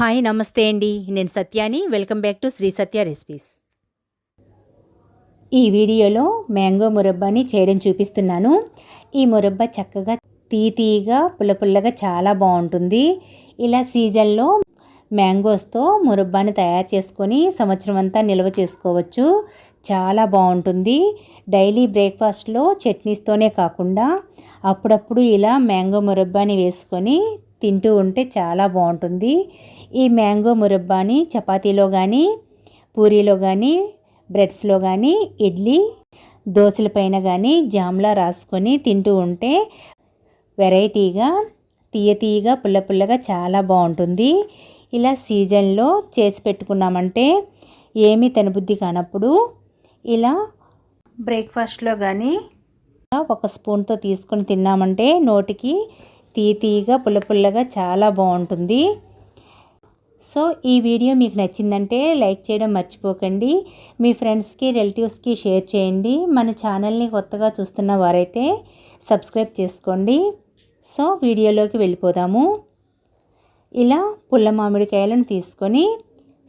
Hi నమస్తే అండి. నేను సత్యాని. Welcome back to Sri Satya recipes. ఈ వీడియోలో మ్యాంగో మురబ్బాని చేయడం చూపిస్తున్నాను. ఈ మురబ్బా చక్కగా తీతీగా పుల్ల పుల్లగా చాలా బాగుంటుంది. ఇలా సీజన్లో మ్యాంగోస్తో మురబ్బాని తయారు చేసుకొని సంవత్సరం అంతా నిల్వ చేసుకోవచ్చు. చాలా బాగుంటుంది. డైలీ బ్రేక్ఫాస్ట్లో చట్నీస్తోనే కాకుండా అప్పుడప్పుడు ఇలా మ్యాంగో మురబ్బాని వేసుకొని తింటూ ఉంటే చాలా బాగుంటుంది. ఈ మ్యాంగో మురబ్బాని చపాతీలో కానీ పూరీలో కానీ బ్రెడ్స్లో కానీ ఇడ్లీ దోశలపైన కానీ జామ్లా రాసుకొని తింటూ ఉంటే వెరైటీగా తీయ తీయగా పుల్ల పుల్లగా చాలా బాగుంటుంది. ఇలా సీజన్లో చేసి పెట్టుకున్నామంటే ఏమీ తినబుద్ధి కానప్పుడు ఇలా బ్రేక్ఫాస్ట్లో కానీ ఒక స్పూన్తో తీసుకొని తిన్నామంటే నోటికి తీయగా పుల్ల పుల్లగా చాలా బాగుంటుంది. సో ఈ వీడియో మీకు నచ్చిందంటే లైక్ చేయడం మర్చిపోకండి. మీ ఫ్రెండ్స్కి రిలేటివ్స్కి షేర్ చేయండి. మన ఛానల్ని కొత్తగా చూస్తున్న వారైతే సబ్స్క్రైబ్ చేసుకోండి. సో వీడియోలోకి వెళ్ళిపోదాము. ఇలా పుల్ల మామిడికాయలను తీసుకొని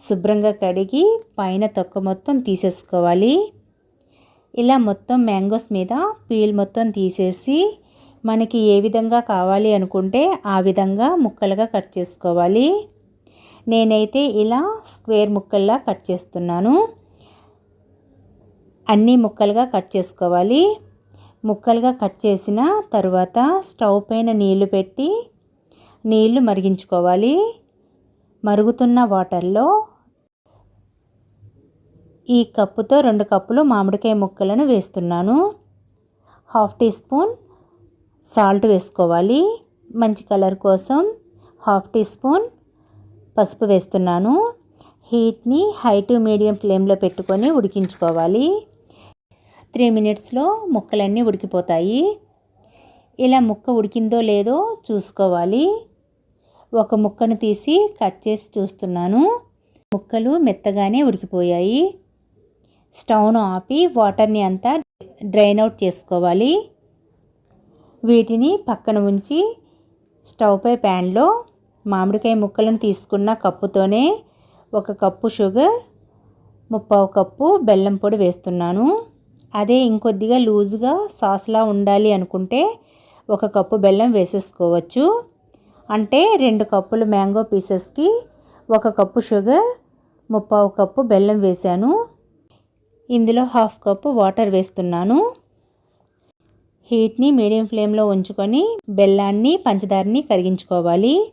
శుభ్రంగా కడిగి పైన తొక్క మొత్తం తీసేసుకోవాలి. ఇలా మొత్తం మ్యాంగోస్ మీద పీల్ మొత్తం తీసేసి మనకి ఏ విధంగా కావాలి అనుకుంటే ఆ విధంగా ముక్కలుగా కట్ చేసుకోవాలి. నేనైతే ఇలా స్క్వేర్ ముక్కల్లా కట్ చేస్తున్నాను. అన్ని ముక్కలుగా కట్ చేసుకోవాలి. ముక్కలుగా కట్ చేసిన తర్వాత స్టవ్ పైన నీళ్ళు పెట్టి నీళ్ళు మరిగించుకోవాలి. మరుగుతున్న వాటర్లో ఈ కప్పుతో రెండు కప్పులు మామిడికాయ ముక్కలను వేస్తున్నాను. హాఫ్ టీ స్పూన్ సాల్ట్ వేసుకోవాలి. మంచి కలర్ కోసం హాఫ్ టీ స్పూన్ పసుపు వేస్తున్నాను. హీట్ని హై టు మీడియం ఫ్లేమ్లో పెట్టుకొని ఉడికించుకోవాలి. త్రీ మినిట్స్లో ముక్కలన్నీ ఉడికిపోతాయి. ఇలా ముక్క ఉడికిందో లేదో చూసుకోవాలి. ఒక ముక్కను తీసి కట్ చేసి చూస్తున్నాను. ముక్కలు మెత్తగానే ఉడికిపోయాయి. స్టవ్ను ఆపి వాటర్ని అంతా డ్రైన్ అవుట్ చేసుకోవాలి. వీటిని పక్కన ఉంచి స్టవ్పై ప్యాన్లో మామిడికాయ ముక్కలను తీసుకున్న కప్పుతోనే ఒక కప్పు షుగర్ ముప్పావు కప్పు బెల్లం పొడి వేస్తున్నాను. అదే ఇంకొద్దిగా లూజ్గా సాస్లా ఉండాలి అనుకుంటే ఒక కప్పు బెల్లం వేసేసుకోవచ్చు. అంటే రెండు కప్పులు మ్యాంగో పీసెస్కి ఒక కప్పు షుగర్ ముప్పావు కప్పు బెల్లం వేశాను. ఇందులో హాఫ్ కప్పు వాటర్ వేస్తున్నాను. హీట్ని మీడియం ఫ్లేమ్లో ఉంచుకొని బెల్లాన్ని పంచదారని కరిగించుకోవాలి.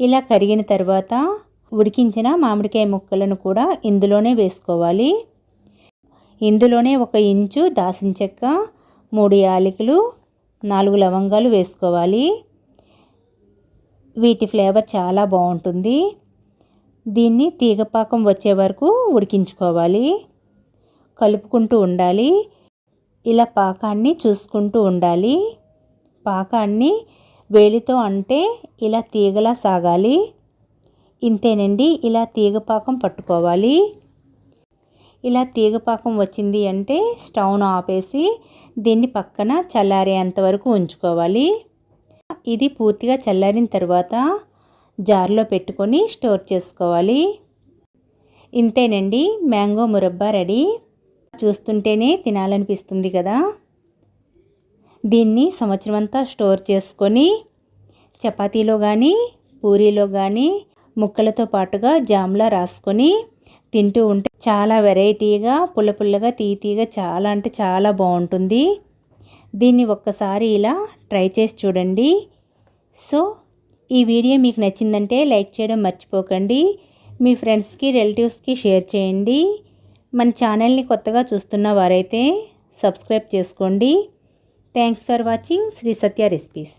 ఇలా కరిగిన తర్వాత ఉడికించిన మామిడికాయ ముక్కలను కూడా ఇందులోనే వేసుకోవాలి. ఇందులోనే ఒక ఇంచు దాసిన చెక్క మూడు యాలకులు నాలుగు లవంగాలు వేసుకోవాలి. వీటి ఫ్లేవర్ చాలా బాగుంటుంది. దీన్ని తీగపాకం వచ్చే వరకు ఉడికించుకోవాలి. కలుపుకుంటూ ఉండాలి. ఇలా పాకాన్ని చూసుకుంటూ ఉండాలి. పాకాన్ని వేలితో అంటే ఇలా తీగలా సాగాలి. ఇంతేనండి ఇలా తీగపాకం పట్టుకోవాలి. ఇలా తీగపాకం వచ్చింది అంటే స్టవ్ను ఆపేసి దీన్ని పక్కన చల్లారేంత వరకు ఉంచుకోవాలి. ఇది పూర్తిగా చల్లారిన తర్వాత జార్లో పెట్టుకొని స్టోర్ చేసుకోవాలి. ఇంతేనండి మ్యాంగో మురబ్బా రెడీ. చూస్తుంటేనే తినాలనిపిస్తుంది కదా. దీన్ని సంవత్సరం అంతా స్టోర్ చేసుకొని చపాతీలో కానీ పూరీలో కానీ ముక్కలతో పాటుగా జామ్లా రాసుకొని తింటూ ఉంటే చాలా వెరైటీగా పుల్ల పుల్లగా తీతీగా చాలా అంటే చాలా బాగుంటుంది. దీన్ని ఒక్కసారి ఇలా ట్రై చేసి చూడండి. సో ఈ వీడియో మీకు నచ్చిందంటే లైక్ చేయడం మర్చిపోకండి. మీ ఫ్రెండ్స్కి రిలేటివ్స్కి షేర్ చేయండి. మన ఛానల్ని కొత్తగా చూస్తున్న వారైతే సబ్స్క్రైబ్ చేసుకోండి. Thanks for watching. Sri Satya recipes.